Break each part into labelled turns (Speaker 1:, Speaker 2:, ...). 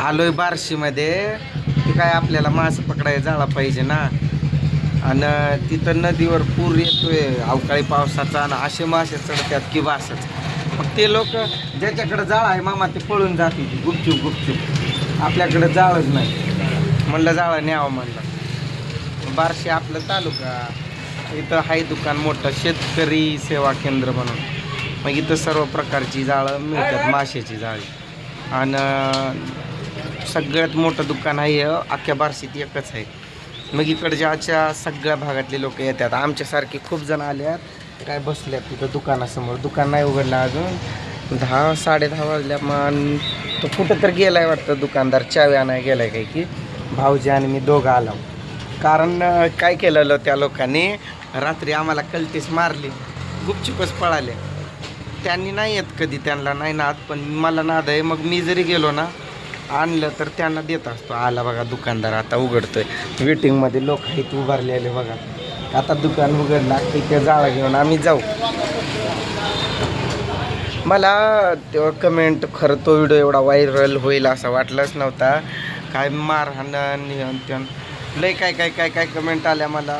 Speaker 1: आलोय बार्शीमध्ये. ते काय आपल्याला मासं पकडायला जाळा पाहिजे ना. आणि तिथं नदीवर पूर येतोय. अवकाळी पावसाचा आणि असे मासे चढतात की वासच. मग ते लोक ज्याच्याकडे जाळ आहे मामा ते पळून जाते गुपचूप गुपचूप. आपल्याकडे जाळच नाही. म्हणलं जाळं न्यावं म्हणलं. बार्शी आपलं तालुका. इथं हाय दुकान मोठं. शेतकरी सेवा केंद्र म्हणून. मग इथं सर्व प्रकारची जाळं मिळतात माशाची जाळी. आणि सगळ्यात मोठं दुकान आहे अख्ख्या बारशीत एकच आहे. मग इकडच्या सगळ्या भागातले लोक येतात आमच्यासारखे खूप जण आल्यात काय बसल्यात तिथं दुकानासमोर. दुकान नाही उघडलं अजून. दहा साडे दहा वाजल्या मग तो कुठं तर गेलाय वाटतं दुकानदार चावे आणाय गेलाय काय की भाऊजी आणि मी दोघं आलो. कारण काय केलेलं त्या लोकांनी रात्री आम्हाला कलटीस मारली गुपचुपच पळाले. त्यांनी नाही येत कधी त्यांना नाही नाद पण मला नाद आहे मग मी जरी गेलो ना आणलं तर त्यांना देत असतो. आला बघा दुकानदार आता उघडतोय. वेटिंगमध्ये लोक आहेत उभारलेले बघा. आता दुकान उघडला तिथे जाळा घेऊन आम्ही जाऊ. मला तेव्हा कमेंट खरं तो व्हिडिओ एवढा व्हायरल होईल असं वाटलंच नव्हता. काय मारहाण निहन त्यान लय काय काय काय काय कमेंट आल्या मला.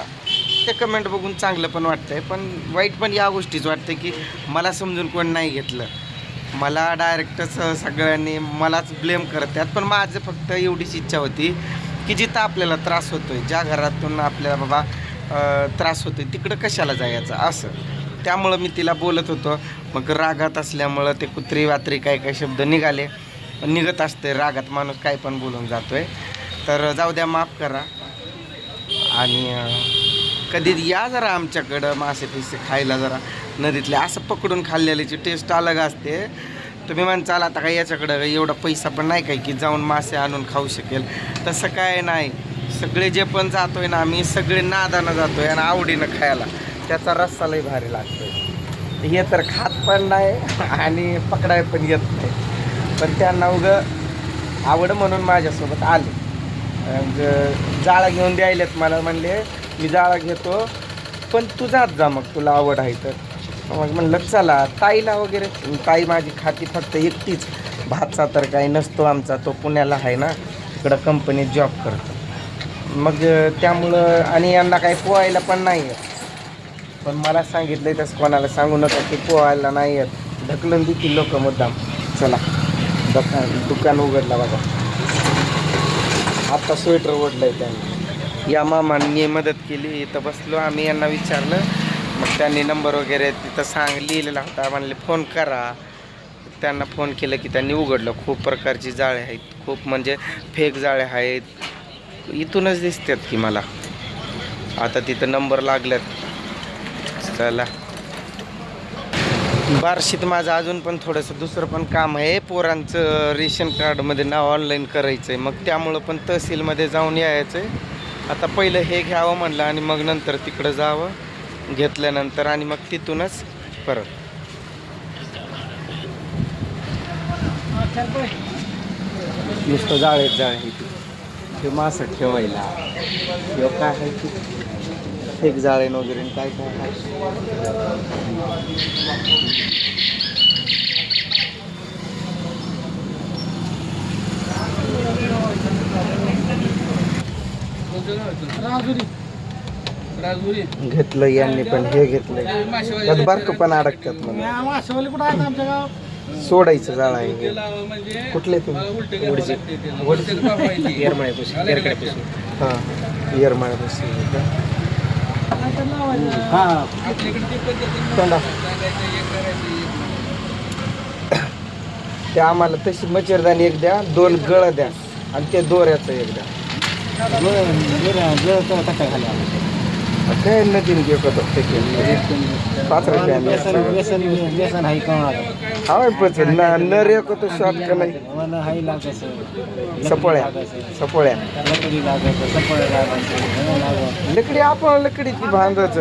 Speaker 1: ते कमेंट बघून चांगलं पण वाटतंय पण वाईट पण या गोष्टीच वाटतं की मला समजून कोण नाही घेतलं. मला डायरेक्टच सगळ्यांनी मलाच ब्लेम करतात पण माझं फक्त एवढीच इच्छा होती की जिथं आपल्याला त्रास होतोय ज्या घरातून आपल्याला बाबा त्रास त्रास होतोय तिकडं कशाला जायचं? असं. त्यामुळं मी तिला बोलत होतो. मग रागात असल्यामुळं ते कुत्री वात्री काय काय शब्द निघाले. निघत असते रागात माणूस काय पण बोलून जातोय. तर जाऊ द्या माफ करा. आणि कधी या जरा आमच्याकडं मासे पिसे खायला जरा. नदीतले असं पकडून खाल्लेल्याची टेस्ट अलग असते. तुम्ही म्हणचाल आता काय याच्याकडं एवढा पैसा पण नाही काय की जाऊन मासे आणून खाऊ शकेल. तसं काय नाही. सगळे जे पण जातोय ना आम्ही सगळे नादानं जातोय आणि आवडीनं खायला. त्याचा रस्सा लई भारी लागतोय. हे तर खात पण नाही आणि पकडाय पण येत नाही. पण त्यांना उगं आवड म्हणून माझ्यासोबत आले. जाळा घेऊन द्यायलेत मला म्हणले मी जाळा घेतो पण तू जात जा मग तुला आवड आहे तर. मग म्हणलं चला ताईला वगैरे ताई माझी खाती फक्त एकटीच. भातचा तर काही नसतो आमचा तो पुण्याला आहे ना इकडं कंपनीत जॉब करतो. मग त्यामुळं आणि यांना काही पोहायला पण नाही येत. पण मला सांगितलं तसं कोणाला सांगू नका की पोहायला नाही येत. ढकलून देतील लोक मुद्दाम. चला दुकान दुकान उघडला बघा. आता स्वेटर ओढलं आहे त्यांनी. या मामांनी मदत केली इथं बसलो आम्ही यांना विचारलं मग त्यांनी नंबर वगैरे तिथं सांग लिहिलेला होता. म्हणले फोन करा. त्यांना फोन केलं की त्यांनी उघडलं. खूप प्रकारची जाळे आहेत. खूप म्हणजे फेक जाळे आहेत. इथूनच दिसतात की मला. आता तिथं नंबर लागल्यात. चला. बार्शीत माझं अजून पण थोडंसं दुसरं पण काम आहे. पोरांचं रेशन कार्डमध्ये नाव ऑनलाईन करायचं आहे मग त्यामुळं पण तहसीलमध्ये जाऊन यायचं आहे आता पहिलं हे घ्यावं म्हणलं आणि मग नंतर तिकडं जावं. घेतल्यानंतर आणि मग तिथूनच परत. नुसतं जाळेत जाळे इथे ते. मासं ठेवायला. किंवा काय आहे की फेक जाळेन वगैरे आणि काय काय आहे? घेतलं यांनी पण हे घेतलंय. त्यात बारकं पण अडकतात सोडायचं जाळ आहे कुठले तुम्ही? हां येरमाळ्यापासून हां. तोंडा. ते आम्हाला तशी मच्छरदाणी एक द्या दोन गळ द्या आणि ते दोऱ्याचं एक द्या. काय नदीन घेऊ का? ते पाच रुपये पच नर एक तो शॉर्ट का नाही? सपोळ्या. सपोळ्या. लकडी आपण लकडीची बांधाच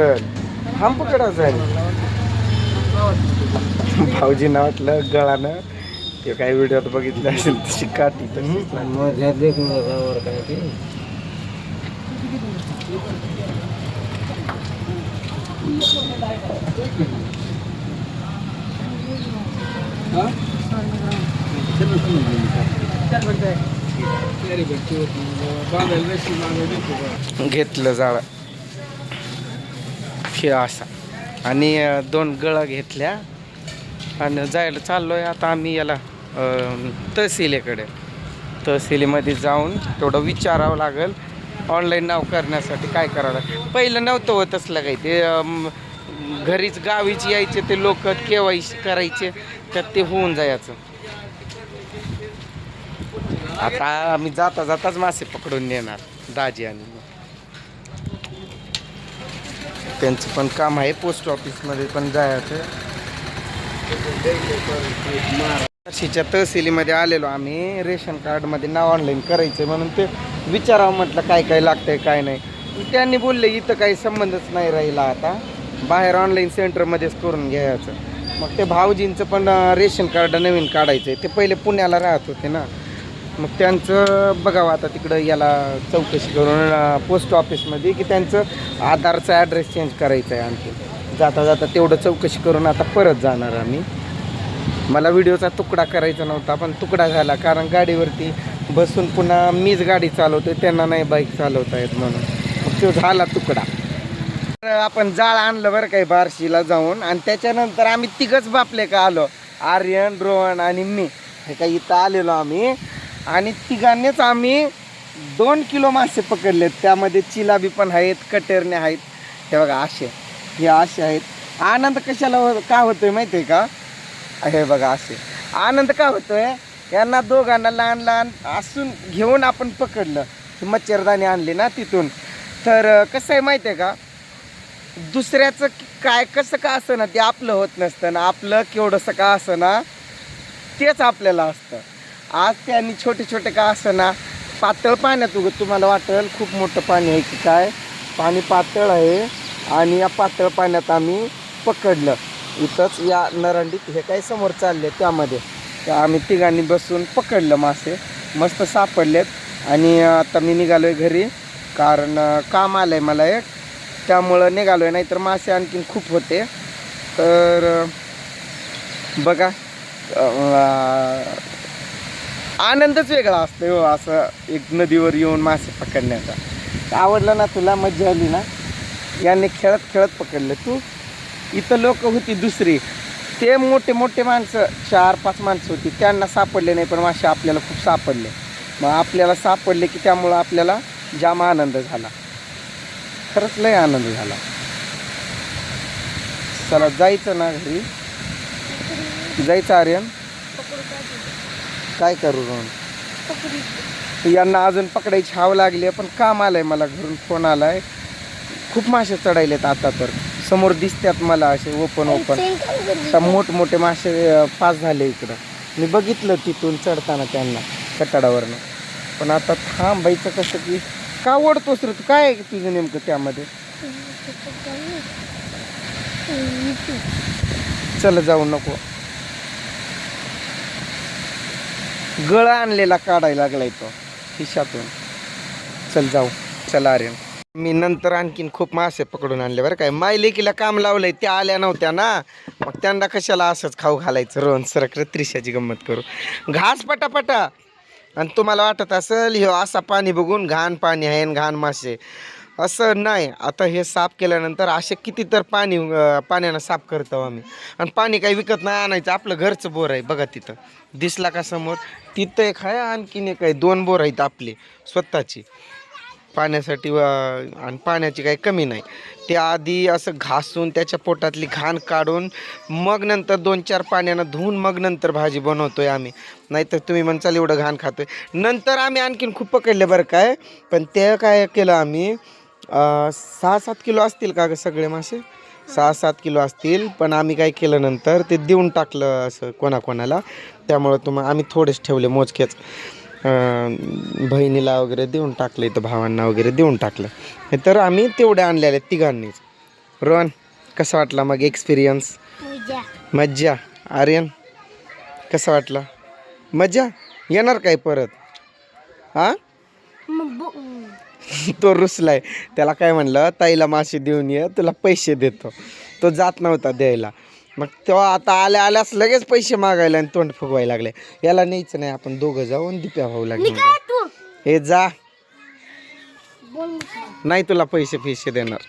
Speaker 1: हम पकडायचं भाऊजींना वाटलं गळानं. ते काही व्हिडिओत बघितलं असेल तशी काठी.
Speaker 2: तयारी घरची होती बांधायला
Speaker 1: घेतलं जाळं. खेळ असा. आणि दोन गळा घेतल्या. आणि जायला चाललोय. आता आम्ही याला अं, तहसीलेकडे. तहसीलीमध्ये जाऊन तेवढं विचारावं लागेल. ऑनलाईन नाव करण्यासाठी काय करावं पहिलं नव्हतं होत असलं काही. ते घरीच गावीच यायचे ते लोक केवायसी करायचे तर ते होऊन जायचं. आता आम्ही जाता जाताच मासे पकडून नेणार दाजी आणि त्यांचं पण काम आहे पोस्ट ऑफिसमध्ये पण जायचं. नाशिकच्या तहसीलीमध्ये आलेलो आम्ही. रेशन कार्डमध्ये नाव ऑनलाईन करायचं म्हणून ते विचारावं म्हटलं काय काय लागतंय काय नाही. त्यांनी बोलले इथं काही संबंधच नाही राहिला आता. बाहेर ऑनलाईन सेंटरमध्येच करून घ्यायचं. मग ते भाऊजींचं पण रेशन कार्ड नवीन काढायचं आहे ते पहिले पुण्याला राहत होते ना. मग त्यांचं बघावं आता तिकडं याला चौकशी करून पोस्ट ऑफिसमध्ये की त्यांचं आधारचा ॲड्रेस चेंज करायचं आहे आणखी. जाता जाता तेवढं चौकशी करून आता परत जाणार आम्ही. मला व्हिडिओचा तुकडा करायचा नव्हता पण तुकडा झाला. कारण गाडीवरती बसून पुन्हा मीच गाडी चालवतोय त्यांना नाही बाईक चालवता येत म्हणून. मग तो झाला तुकडा. तर आपण जाळ आणलं बरं काही बार्शीला जाऊन आणि त्याच्यानंतर आम्ही तिघंच बापले का आलो. आर्यन रोहन आणि मी. हे काही इथं आलेलो आम्ही. आणि तिघांनीच आम्ही दोन किलो मासे पकडलेत. त्यामध्ये चिलाबी पण आहेत कटेरणे आहेत. हे बघा असे. हे असे आहेत. आनंद कशाला हो- का होतोय माहिती आहे का? हे बघा असे. आनंद का होतोय? यांना दोघांना लहान लहान असून घेऊन आपण पकडलं. ही मच्छरदाणी आणली ना तिथून. तर कसं आहे माहिती आहे का? दुसऱ्याचं काय कसं का असं ना ते आपलं होत नसतं ना. आपलं केवढंसं का असं ना तेच आपल्याला असतं. आज त्यांनी छोटे छोटे का असं ना पातळ पाण्यात उगत तुम्हाला वाटेल? खूप मोठं पाणी आहे की काय? पाणी पातळ आहे आणि या पातळ पाण्यात आम्ही पकडलं. इथंच या नरंडीत हे काही समोर चालले त्यामध्ये. तर आम्ही तिघांनी बसून पकडलं मासे. मस्त सापडलेत. आणि आता मी निघालो आहे घरी. कारण काम आलं आहे मला एक. त्यामुळं निघालो आहे नाहीतर मासे आणखीन खूप होते. तर बघा. आनंदच वेगळा असतो हो असं एक नदीवर येऊन मासे पकडण्याचा. आवडलं ना तुला? मज्जा आली ना? यांनी खेळत खेळत पकडलं. तू? इथं लोक होती दुसरी. ते मोठे मोठे माणसं चार पाच माणसं होती. त्यांना सापडले नाही पण मासे आपल्याला खूप सापडले. मग आपल्याला सापडले की त्यामुळं आपल्याला जाम आनंद झाला. खरंच लय आनंद झाला. चला जायचं ना घरी? जायचं आर्यन? काय करू रोहन? यांना अजून पकडायची हाव लागली आहे, पण काम आलंय मला घरून. फोन आलाय. खूप मासे चढायलेत आता तर. समोर दिसतात मला असे ओपन ओपन आता मोठमोठे मासे पास झाले इकडं. मी बघितलं तिथून चढताना त्यांना कटाडावरनं. पण आता थांबायचं कसं की का ओढतोस रे तू? काय आहे तुझं नेमकं त्यामध्ये? चल जाऊ नको. गळा आणलेला काढायला लागलाय तो खिशातून. चल जाऊ. चला अरे मी नंतर आणखीन खूप मासे पकडून आणले बरं काय. माय लेकीला काम लावलंय त्या आल्या नव्हत्या ना. मग त्यांना कशाला असंच खाऊ घालायचं? रोहन सरक त्रिशाची गंमत करू. घास पटापटा. आणि तुम्हाला वाटत असेल हे असा पाणी बघून घाण पाणी आहे आणि घाण मासे. असं नाही. आता हे साफ केल्यानंतर असे किती तर पाणी पाण्यानं साफ करतो आम्ही. आणि पाणी काही विकत नाही आणायचं. आपलं घरचं बोर आहे बघा तिथं. दिसला का समोर? तिथं एक आहे आणखीन एक आहे. दोन बोर आहेत आपले स्वतःची. पाण्यासाठी व आणि पाण्याची काही कमी नाही. ते आधी असं घासून त्याच्या पोटातली घाण काढून मग नंतर दोन चार पाण्यानं धुवून मग नंतर भाजी बनवतो आहे आम्ही. नाहीतर तुम्ही म्हणचाल एवढं घाण खातोय. नंतर आम्ही आणखीन खूप पकडले बरं काय. पण ते काय केलं आम्ही सहा सात किलो असतील का ग सगळे मासे? सहा सात किलो असतील. पण आम्ही काय केलं नंतर ते देऊन टाकलं असं कोणाकोणाला. त्यामुळं तुम्हाला आम्ही थोडेच ठेवले मोजकेच. बहिणीला वगैरे देऊन टाकलं इथं भावांना वगैरे देऊन टाकलं. तर आम्ही तेवढे आणलेले तिघांनीच. रोहन कसा वाटला मग एक्सपिरियन्स मज्जा. आर्यन कसं वाटलं? मज्जा? येणार काय परत? हां तो रुसलाय. त्याला काय म्हणलं? ताईला मासे देऊन ये तुला पैसे देतो. तो जात नव्हता द्यायला. मग तेव्हा आता आल्या आल्यास लगेच पैसे मागायला आणि तोंड फुगवायला लागले. याला न्यायचं नाही आपण दोघं जाऊन दिप्या भाऊ लागले. हे जा. नाही तुला पैसे पैसे देणार.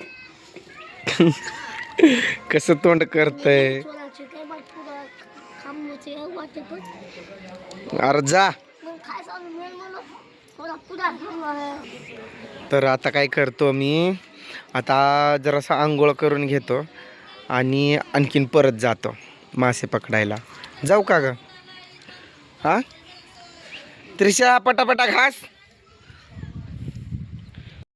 Speaker 1: कसं तोंड करतय? अरे जा. तर आता काय करतो मी? आता जरासा आंघोळ करून घेतो. आणि आणखीन परत जातो मासे पकडायला. जाऊ का ग? हां? त्रिशा पटापटा घास.